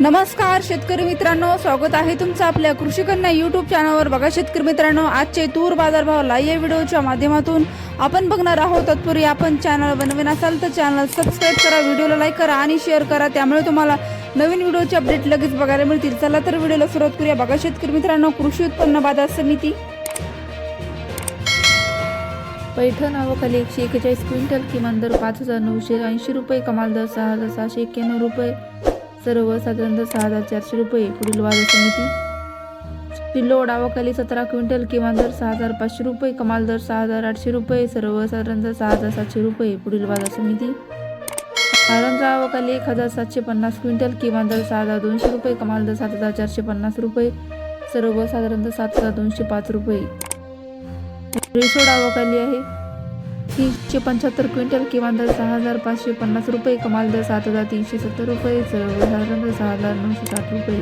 नमस्कार शेतकरी मित्रांनो. स्वागत आहे तुमचं आपल्या कृषी कन्या युट्यूब चॅनलवर बघा शेतकरी मित्रांनो आजचे तूर बाजारभाव लाईव्ह या व्हिडिओच्या माध्यमातून. आपण बघणार आहोत तत्पूर्वी आपण चॅनल बनवीन असाल तर चॅनल सबस्क्राईब करा व्हिडिओला लाईक करा आणि शेअर करा. त्यामुळे तुम्हाला नवीन व्हिडिओचे अपडेट लगेच बघायला मिळतील. चला तर व्हिडिओला सुरुवात करूया. बघा शेतकरी मित्रांनो कृषी उत्पन्न बाजार समिती. पैठण आवकाली एकशे एकेचाळीस क्विंटल किमान दर पाच हजार नऊशे ऐंशी रुपये कमाल दर सहा हजार सहाशे एक्क्याण्णव रुपये. सर्व साधारण सहा हजार चारशे रुपये पुढील बाजार समिती. पिल्लो डावाखाली सतरा क्विंटल किमान दर सहा हजार पाचशे रुपये कमाल दर सहा हजार आठशे रुपये सर्व साधारण सहा हजार सातशे रुपये पुढील बाजार समिती. आरंजा आवकाली एक हजार सातशे पन्नास क्विंटल किमान दर सहा हजार दोनशे रुपये कमाल दर सात हजार चारशे पन्नास रुपये सर्व साधारण सात हजार दोनशे पाच रुपये. रिसोड आवकाली आहे. तीनशे पंच्याहत्तर क्विंटल किमान दर सहा हजार पाचशे पन्नास रुपये कमाल दर सात हजार तीनशे सत्तर रुपये सर्वसाधारण दर सहा हजार नऊशे साठ रुपये.